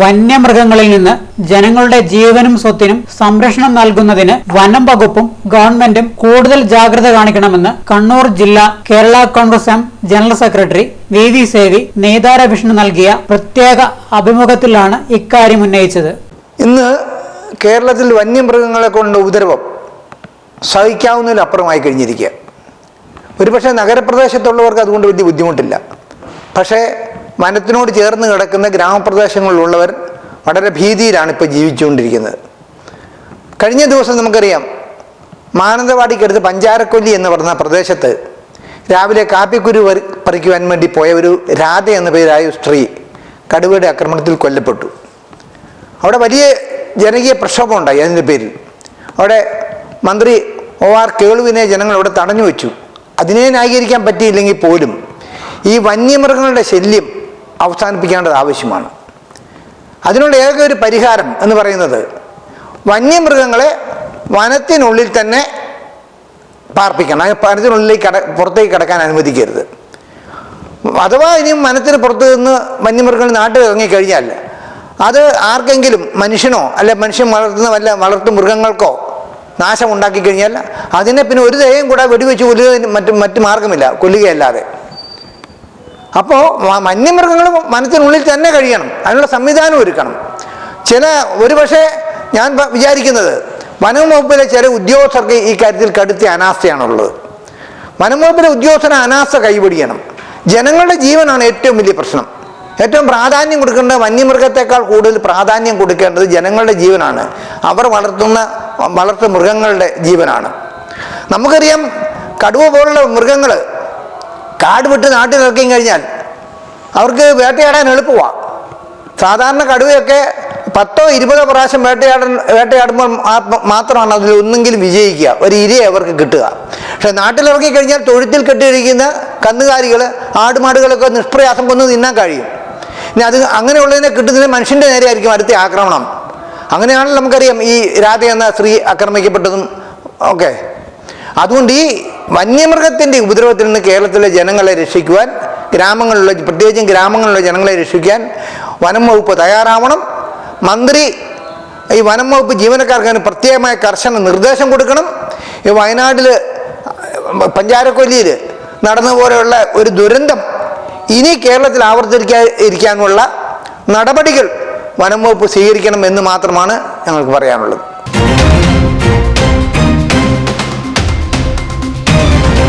വന്യമൃഗങ്ങളിൽ നിന്ന് ജനങ്ങളുടെ ജീവനും സ്വത്തിനും സംരക്ഷണം നൽകുന്നതിന് വനം വകുപ്പും ഗവൺമെന്റും കൂടുതൽ ജാഗ്രത കാണിക്കണമെന്ന് കണ്ണൂർ ജില്ലാ Kerala Congress M general secretary V V Sevi നേതാര Vishnu നൽകിയ പ്രത്യേക അഭിമുഖത്തിലാണ് ഇക്കാര്യം ഉന്നയിച്ചത്. ഇന്ന് കേരളത്തിൽ വന്യമൃഗങ്ങളെ കൊണ്ടുള്ള ഉപദ്രവം സഹിക്കാവുന്നതിലപ്പുറമായി കഴിഞ്ഞിരിക്കുക. ഒരുപക്ഷെ നഗരപ്രദേശത്തുള്ളവർക്ക് അതുകൊണ്ട് വലിയ ബുദ്ധിമുട്ടില്ല. പക്ഷേ വനത്തിനോട് ചേർന്ന് കിടക്കുന്ന ഗ്രാമപ്രദേശങ്ങളിലുള്ളവർ വളരെ ഭീതിയിലാണ് ഇപ്പോൾ ജീവിച്ചുകൊണ്ടിരിക്കുന്നത്. കഴിഞ്ഞ ദിവസം നമുക്കറിയാം മാനന്തവാടിക്കടുത്ത് പഞ്ചാരക്കൊല്ലി എന്ന് പറഞ്ഞ പ്രദേശത്ത് രാവിലെ കാപ്പിക്കുരു പറിക്കുവാൻ വേണ്ടി പോയ ഒരു രാധ എന്ന പേരായ സ്ത്രീ കടുവയുടെ ആക്രമണത്തിൽ കൊല്ലപ്പെട്ടു. അവിടെ വലിയ ജനകീയ പ്രക്ഷോഭമുണ്ടായി അതിന്റെ പേരിൽ. അവിടെ മന്ത്രി ഒ ആർ കേളുവിനെ ജനങ്ങൾ അവിടെ തടഞ്ഞു വെച്ചു. അതിനെ ന്യായീകരിക്കാൻ പറ്റിയില്ലെങ്കിൽ പോലും ഈ വന്യമൃഗങ്ങളുടെ ശല്യം അവസാനിപ്പിക്കേണ്ടത് ആവശ്യമാണ്. അതിനുള്ള ഏക ഒരു പരിഹാരം എന്ന് പറയുന്നത് വന്യമൃഗങ്ങളെ വനത്തിനുള്ളിൽ തന്നെ പാർപ്പിക്കണം. വനത്തിനുള്ളിലേക്ക് കട പുറത്തേക്ക് കിടക്കാൻ അനുവദിക്കരുത്. അഥവാ ഇനിയും വനത്തിന് പുറത്ത് നിന്ന് വന്യമൃഗങ്ങൾ നാട്ടിൽ ഇറങ്ങിക്കഴിഞ്ഞാൽ അത് ആർക്കെങ്കിലും മനുഷ്യനോ അല്ലെ മനുഷ്യൻ വളർത്തുന്ന വല്ല വളർത്തു മൃഗങ്ങൾക്കോ നാശം ഉണ്ടാക്കി കഴിഞ്ഞാൽ അതിനെ പിന്നെ ഒരു ദയം കൂടെ വെടിവെച്ച് കൊല്ലുക മറ്റു മറ്റു മാർഗമില്ല കൊല്ലുകയല്ലാതെ. അപ്പോൾ വന്യമൃഗങ്ങൾ വനത്തിനുള്ളിൽ തന്നെ കഴിയണം. അതിനുള്ള സംവിധാനം ഒരുക്കണം. ചില ഒരു പക്ഷേ ഞാൻ വിചാരിക്കുന്നത് വനം വകുപ്പിലെ ചില ഉദ്യോഗസ്ഥർക്ക് ഈ കാര്യത്തിൽ കടുത്ത അനാസ്ഥയാണുള്ളത്. വനം വകുപ്പിലെ ഉദ്യോഗസ്ഥന് അനാസ്ഥ കൈപിടിക്കണം ജനങ്ങളുടെ ജീവനാണ് ഏറ്റവും വലിയ പ്രശ്നം. ഏറ്റവും പ്രാധാന്യം കൊടുക്കേണ്ടത് വന്യമൃഗത്തെക്കാൾ കൂടുതൽ പ്രാധാന്യം കൊടുക്കേണ്ടത് ജനങ്ങളുടെ ജീവനാണ്. അവർ വളർത്തുന്ന വളർത്തു മൃഗങ്ങളുടെ ജീവനാണ്. നമുക്കറിയാം കടുവ പോലുള്ള മൃഗങ്ങൾ കാട് വിട്ട് നാട്ടിൽ ഇറക്കി കഴിഞ്ഞാൽ അവർക്ക് വേട്ടയാടാൻ എളുപ്പമാണ് സാധാരണ കടുവയൊക്കെ പത്തോ ഇരുപതോ പ്രാവശ്യം വേട്ടയാട വേട്ടയാടുമ്പോൾ മാത്രമാണ് അതിൽ ഒന്നെങ്കിലും വിജയിക്കുക. ഒരു ഇരയെ അവർക്ക് കിട്ടുക. പക്ഷെ നാട്ടിലിറങ്ങി കഴിഞ്ഞാൽ തൊഴുത്തിൽ കെട്ടിയിരിക്കുന്ന കന്നുകാലികൾ ആടുമാടുകളൊക്കെ നിഷ്പ്രയാസം കൊന്നു തിന്നാൻ കഴിയും. ഇനി അത് അങ്ങനെയുള്ളതിനെ കിട്ടുന്നതിന് മനുഷ്യന്റെ നേരെ ആയിരിക്കും അടുത്ത ആക്രമണം. അങ്ങനെയാണല്ലോ നമുക്കറിയാം ഈ രാധ എന്ന സ്ത്രീ ആക്രമിക്കപ്പെട്ടതും ഓക്കെ അതുകൊണ്ട് ഈ വന്യമൃഗത്തിന്റെ ഉപദ്രവത്തിൽ നിന്ന് കേരളത്തിലെ ജനങ്ങളെ രക്ഷിക്കുവാൻ ഗ്രാമങ്ങളിലുള്ള പ്രത്യേകിച്ചും ഗ്രാമങ്ങളിലുള്ള ജനങ്ങളെ രക്ഷിക്കാൻ വനം വകുപ്പ് തയ്യാറാവണം. മന്ത്രി ഈ വനം വകുപ്പ് ജീവനക്കാർക്ക് പ്രത്യേകമായ കർശന നിർദ്ദേശം കൊടുക്കണം. ഈ വയനാട്ടിൽ പഞ്ചാരക്കൊല്ലിയിൽ നടന്ന പോലെയുള്ള ഒരു ദുരന്തം ഇനി കേരളത്തിൽ ആവർത്തിക്കാ ഇരിക്കാനുള്ള നടപടികൾ വനം വകുപ്പ് സ്വീകരിക്കണം എന്ന് മാത്രമാണ് ഞങ്ങൾക്ക് പറയാനുള്ളത്.